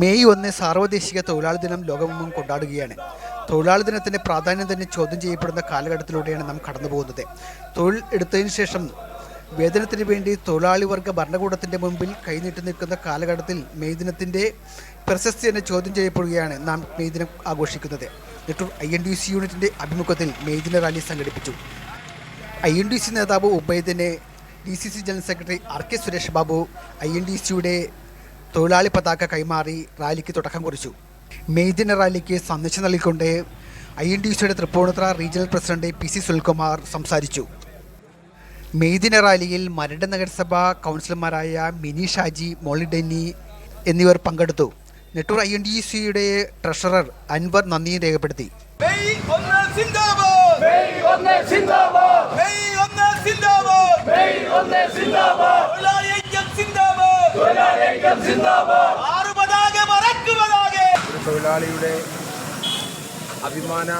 May ഒന്ന് സാർവദേശിക തൊഴിലാളി ദിനം ലോകമെങ്ങും കൊണ്ടാടുകയാണ്. തൊഴിലാളി ദിനത്തിന്റെ പ്രാധാന്യം തന്നെ ചോദ്യം ചെയ്യപ്പെടുന്ന കാലഘട്ടത്തിലൂടെയാണ് നാം കടന്നു പോകുന്നത് തൊഴിൽ എടുത്തതിന് ശേഷം വേതനത്തിന് വേണ്ടി തൊഴിലാളി വർഗ ഭരണകൂടത്തിന്റെ മുമ്പിൽ കൈനീട്ടി നിൽക്കുന്ന കാലഘട്ടത്തിൽ മെയ് ദിനത്തിന്റെ പ്രശസ്തി തന്നെ ചോദ്യം ചെയ്യപ്പെടുകയാണ് നാം മെയ് ദിനം ആഘോഷിക്കുന്നത്. Nettoor I N D C യൂണിറ്റിന്റെ അഭിമുഖത്തിൽ മെയ് ദിന റാലി സംഘടിപ്പിച്ചു. ഐ എൻ ഡി സി നേതാവ് ഉബൈദിനെ D C C general secretary R K Suresh Babu I N D സിയുടെ തൊഴിലാളി പതാക കൈമാറി റാലിക്ക് തുടക്കം കുറിച്ചു. മെയ് ദിന റാലിക്ക് സന്ദേശം നൽകിക്കൊണ്ട് ഐ എൻ ഡി സിയുടെ Tripunithura regional president P C Sulkumar സംസാരിച്ചു. മെയ് ദിന റാലിയിൽ മരട് നഗരസഭ കൗൺസിലർമാരായ മിനി ഷാജി മോളി ഡെന്നി എന്നിവർ പങ്കെടുത്തു. നെട്ടൂർ ഐ എൻ ഡി സിയുടെ ട്രഷറർ അൻവർ നന്ദി രേഖപ്പെടുത്തി. തൊഴിലാളി ഒരു തൊഴിലാളിയുടെ അഭിമാന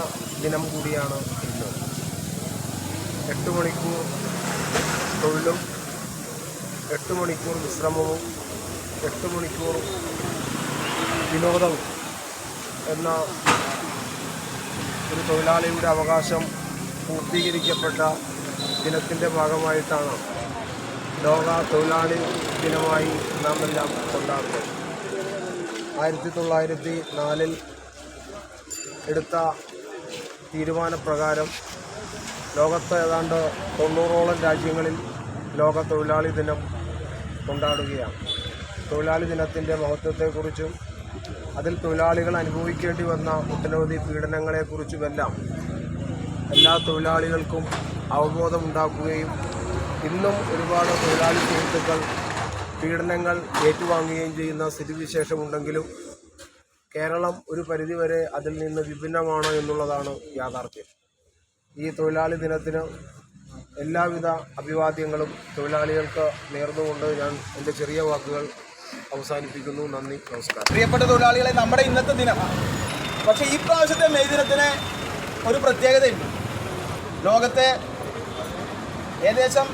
ദിനം കൂടിയാണ് ഇന്ന്. എട്ട് മണിക്കൂർ തൊഴിലും എട്ട് മണിക്കൂർ വിശ്രമവും എട്ട് മണിക്കൂർ വിനോദവും എന്ന ഒരു തൊഴിലാളിയുടെ അവകാശം പൂർത്തീകരിക്കപ്പെട്ട ദിനത്തിന്റെ ഭാഗമായിട്ടാണ് ലോക തൊഴിലാളി ദിനമായി നാം എല്ലാം കൊണ്ടാടുന്നത് ആയിരത്തി തൊള്ളായിരത്തി നാലിൽ എടുത്ത തീരുമാനപ്രകാരം ലോകത്ത് ഏതാണ്ട് തൊണ്ണൂറോളം രാജ്യങ്ങളിൽ ലോക തൊഴിലാളി ദിനം കൊണ്ടാടുകയാണ്. തൊഴിലാളി ദിനത്തിന്റെ മഹത്വത്തെക്കുറിച്ചും അതിൽ തൊഴിലാളികൾ അനുഭവിക്കേണ്ടി വന്ന ഒട്ടനവധി പീഡനങ്ങളെക്കുറിച്ചുമെല്ലാം എല്ലാ തൊഴിലാളികൾക്കും അവബോധമുണ്ടാക്കുകയും ഇന്നും ഒരുപാട് തൊഴിലാളി സുഹൃത്തുക്കൾ പീഡനങ്ങൾ ഏറ്റുവാങ്ങുകയും ചെയ്യുന്ന സ്ഥിതിവിശേഷമുണ്ടെങ്കിലും കേരളം ഒരു പരിധിവരെ അതിൽ നിന്ന് വിഭിന്നമാണ് എന്നുള്ളതാണ് യാഥാർത്ഥ്യം. ഈ തൊഴിലാളി ദിനത്തിന് എല്ലാവിധ അഭിവാദ്യങ്ങളും തൊഴിലാളികൾക്ക് നേർന്നുകൊണ്ട് ഞാൻ എന്റെ ചെറിയ വാക്കുകൾ അവസാനിപ്പിക്കുന്നു. നന്ദി നമസ്കാരം. പ്രിയപ്പെട്ട തൊഴിലാളികളെ നമ്മുടെ ഇന്നത്തെ ദിനം പക്ഷേ ഈ പ്രാവശ്യത്തെ മെയ് ദിനത്തിന് ഒരു പ്രത്യേകതയുണ്ട്. ലോകത്തെ ഏകദേശം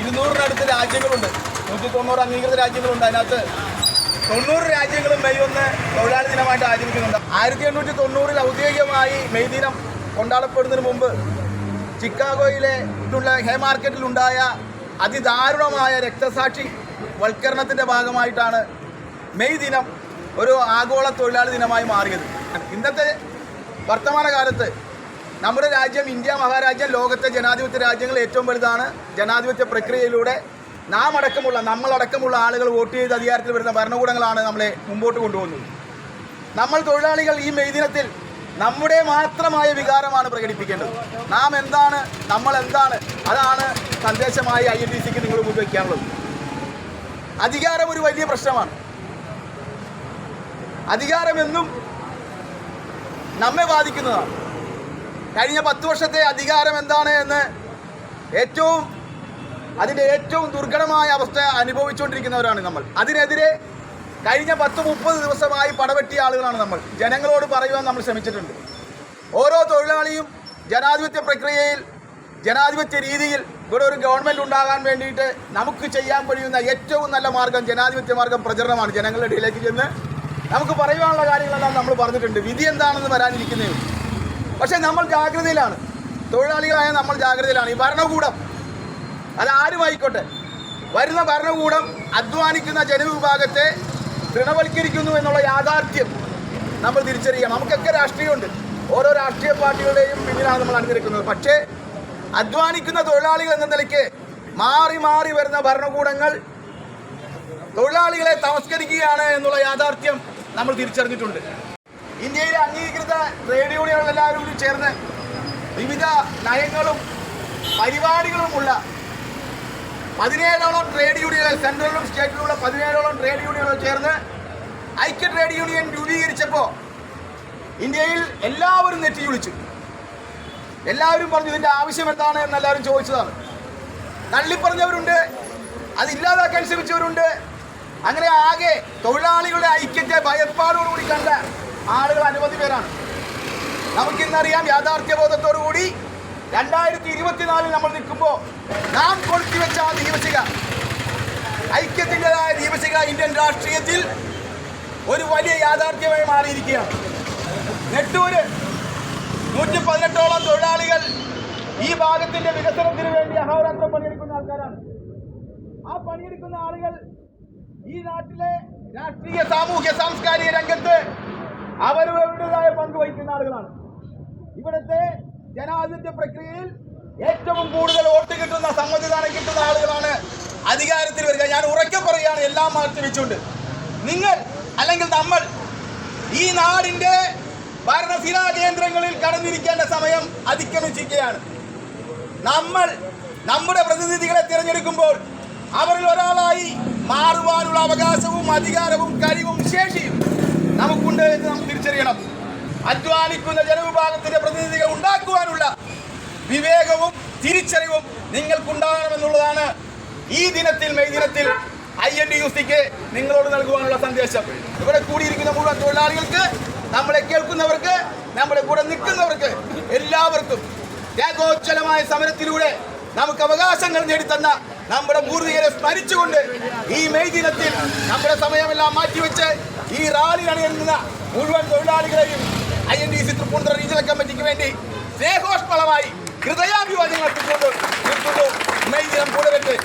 ഇരുന്നൂറിനടുത്ത് രാജ്യങ്ങളുണ്ട്. നൂറ്റി തൊണ്ണൂറ് അംഗീകൃത രാജ്യങ്ങളുണ്ട്. അതിനകത്ത് തൊണ്ണൂറ് രാജ്യങ്ങളും മെയ് ഒന്ന് തൊഴിലാളി ദിനമായിട്ട് ആചരിക്കുന്നുണ്ട്. ആയിരത്തി എണ്ണൂറ്റി തൊണ്ണൂറിൽ ഔദ്യോഗികമായി മെയ് ദിനം കൊണ്ടാടപ്പെടുന്നതിന് മുമ്പ് ചിക്കാഗോയിലെ ഉള്ള ഹേ മാർക്കറ്റിലുണ്ടായ അതിദാരുണമായ രക്തസാക്ഷി വൽക്കരണത്തിന്റെ ഭാഗമായിട്ടാണ് മെയ് ദിനം ഒരു ആഗോള തൊഴിലാളി ദിനമായി മാറിയത്. ഇന്നത്തെ വർത്തമാനകാലത്ത് നമ്മുടെ രാജ്യം ഇന്ത്യ മഹാരാജ്യം ലോകത്തെ ജനാധിപത്യ രാജ്യങ്ങൾ ഏറ്റവും വലുതാണ്. ജനാധിപത്യ പ്രക്രിയയിലൂടെ നാം അടക്കമുള്ള നമ്മളടക്കമുള്ള ആളുകൾ വോട്ട് ചെയ്ത് അധികാരത്തിൽ വരുന്ന ഭരണകൂടങ്ങളാണ് നമ്മളെ മുമ്പോട്ട് കൊണ്ടുപോകുന്നത്. നമ്മൾ തൊഴിലാളികൾ ഈ മെയ് ദിനത്തിൽ നമ്മുടെ മാത്രമായ വികാരമാണ് പ്രകടിപ്പിക്കേണ്ടത്. നാം എന്താണ് നമ്മൾ എന്താണ് അതാണ് സന്ദേശമായി ഐ എൻ ഡി സിക്ക് നിങ്ങൾ മുമ്പ് അധികാരം ഒരു വലിയ പ്രശ്നമാണ്. അധികാരമെന്നും നമ്മെ ബാധിക്കുന്നതാണ്. കഴിഞ്ഞ പത്ത് വർഷത്തെ അധികാരം എന്താണ് എന്ന് ഏറ്റവും അതിന്റെ ഏറ്റവും ദുർഘടമായ അവസ്ഥ അനുഭവിച്ചുകൊണ്ടിരിക്കുന്നവരാണ് നമ്മൾ. അതിനെതിരെ കഴിഞ്ഞ പത്ത് മുപ്പത് ദിവസമായി പടവെട്ടിയ ആളുകളാണ് നമ്മൾ. ജനങ്ങളോട് പറയുവാൻ നമ്മൾ ശ്രമിച്ചിട്ടുണ്ട്. ഓരോ തൊഴിലാളിയും ജനാധിപത്യ പ്രക്രിയയിൽ ജനാധിപത്യ രീതിയിൽ ഇവിടെ ഒരു ഗവൺമെന്റ് ഉണ്ടാകാൻ വേണ്ടിയിട്ട് നമുക്ക് ചെയ്യാൻ കഴിയുന്ന ഏറ്റവും നല്ല മാർഗം ജനാധിപത്യ മാർഗം പ്രചരണമാണ്. ജനങ്ങളുടെ ഇടയിലേക്ക് ചെന്ന് നമുക്ക് പറയുവാനുള്ള കാര്യങ്ങളെല്ലാം നമ്മൾ പറഞ്ഞിട്ടുണ്ട്. വിധി എന്താണെന്ന് വരാനിരിക്കുന്നേ. പക്ഷേ നമ്മൾ ജാഗ്രതയിലാണ്. തൊഴിലാളികളായ നമ്മൾ ജാഗ്രതയിലാണ്. ഈ ഭരണകൂടം അത് ആരുമായിക്കോട്ടെ വരുന്ന ഭരണകൂടം അധ്വാനിക്കുന്ന ജനവിഭാഗത്തെ തൃണവൽക്കരിക്കുന്നു എന്നുള്ള യാഥാർത്ഥ്യം നമ്മൾ തിരിച്ചറിയണം. നമുക്കൊക്കെ രാഷ്ട്രീയമുണ്ട്. ഓരോ രാഷ്ട്രീയ പാർട്ടികളുടെയും പിന്നിലാണ് നമ്മൾ അണിനിരക്കുന്നത്. പക്ഷേ അധ്വാനിക്കുന്ന തൊഴിലാളികൾ എന്ന നിലയ്ക്ക് മാറി മാറി വരുന്ന ഭരണകൂടങ്ങൾ തൊഴിലാളികളെ തമസ്കരിക്കുകയാണ് എന്നുള്ള യാഥാർത്ഥ്യം നമ്മൾ തിരിച്ചറിഞ്ഞിട്ടുണ്ട്. ഇന്ത്യയിലെ അംഗീകൃത ട്രേഡ് യൂണിയനുകൾ എല്ലാവരും കൂടി ചേർന്ന് വിവിധ നയങ്ങളും പരിപാടികളുമുള്ള പതിനേഴോളം ട്രേഡ് യൂണിയനുകൾ സെൻട്രലിലും സ്റ്റേറ്റിലുള്ള പതിനേഴോളം ട്രേഡ് യൂണിയനുകൾ ചേർന്ന് ഐക്യ ട്രേഡ് യൂണിയൻ രൂപീകരിച്ചപ്പോൾ ഇന്ത്യയിൽ എല്ലാവരും നെറ്റി വിളിച്ചു എല്ലാവരും പറഞ്ഞു ഇതിന്റെ ആവശ്യം എന്താണ്? എന്ന് എല്ലാവരും ചോദിച്ചതാണ്. തള്ളിപ്പറഞ്ഞവരുണ്ട് അത് ഇല്ലാതാക്കാൻ ശ്രമിച്ചവരുണ്ട്. അങ്ങനെ ആകെ തൊഴിലാളികളുടെ ഐക്യത്തെ ഭയപ്പാടോടുകൂടി കണ്ട ആളുകൾ അനവധി പേരാണ്. നമുക്കിന്നറിയാം യാഥാർത്ഥ്യബോധത്തോടുകൂടി രണ്ടായിരത്തി ഇരുപത്തിനാലിൽ നമ്മൾ നിൽക്കുമ്പോൾ നാം കൊളുത്തിവെച്ച ആ ദീപശിക ഐക്യത്തിന്റെതായ ദീപശിക ഇന്ത്യൻ രാഷ്ട്രീയത്തിൽ ഒരു വലിയ യാഥാർത്ഥ്യമായി മാറിയിരിക്കുകയാണ്. നെട്ടൂര് നൂറ്റി പതിനെട്ടോളം തൊഴിലാളികൾ ഈ ഭാഗത്തിന്റെ വികസനത്തിന് വേണ്ടി അഹോരാത്രം പണിയെടുക്കുന്ന ആൾക്കാരാണ്. ആ പണിയെടുക്കുന്ന ആളുകൾ ഈ നാട്ടിലെ രാഷ്ട്രീയ സാമൂഹ്യ സാംസ്കാരിക രംഗത്ത് അവരവരുടേതായ പങ്ക് വഹിക്കുന്ന ആളുകളാണ്. ഇവിടുത്തെ ജനാധിപത്യ പ്രക്രിയയിൽ ഏറ്റവും കൂടുതൽ വോട്ട് കിട്ടുന്ന സമ്മതിദാനം കിട്ടുന്ന ആളുകളാണ് അധികാരത്തിൽ വരിക. ഞാൻ ഉറക്കെ പറയുകയാണ് എല്ലാം മാറ്റി വെച്ചുകൊണ്ട് നിങ്ങൾ അല്ലെങ്കിൽ നമ്മൾ ഈ നാടിന്റെ ഭരണശിലാ കേന്ദ്രങ്ങളിൽ കടന്നിരിക്കേണ്ട സമയം അതിക്രമിച്ചിരിക്കുകയാണ്. നമ്മൾ നമ്മുടെ പ്രതിനിധികളെ തിരഞ്ഞെടുക്കുമ്പോൾ അവരിൽ ഒരാളായി മാറുവാനുള്ള അവകാശവും അധികാരവും കഴിവും ശേഷിയും നമുക്കുണ്ട് എന്ന് നമുക്ക് തിരിച്ചറിയണം. അധ്വാനിക്കുന്ന ജനവിഭാഗത്തിന്റെ പ്രതിനിധികൾ ഉണ്ടാക്കുവാനുള്ള വിവേകവും തിരിച്ചറിവും നിങ്ങൾക്കുണ്ടാകണമെന്നുള്ളതാണ് ഈ ദിനത്തിൽ മെയ് ദിനത്തിൽ ഐ എൻ ഡി യു സിക്ക് നിങ്ങളോട് നൽകുവാനുള്ള സന്ദേശം. ഇവിടെ കൂടിയിരിക്കുന്ന മുഴുവൻ തൊഴിലാളികൾക്ക് നമ്മളെ കേൾക്കുന്നവർക്ക് നമ്മുടെ കൂടെ നിൽക്കുന്നവർക്ക് എല്ലാവർക്കും ഏകോജ്വലമായ സമരത്തിലൂടെ നമുക്ക് അവകാശങ്ങൾ നേടിത്തന്ന നമ്മുടെ പൂർവികരെ സ്മരിച്ചുകൊണ്ട് ഈ മെയ് ദിനത്തിൽ നമ്മുടെ സമയമെല്ലാം മാറ്റിവെച്ച് ഈ റാലി അണിയുന്ന മുഴുവൻ തൊഴിലാളികളെയും I N D C Tripunithura regional കമ്മിറ്റിക്ക് വേണ്ടി സ്നേഹോഷ്മളമായി ഹൃദയാഭിവാദ്യങ്ങൾ നിർത്തുന്നു മെയ് കൂടെ വെച്ച്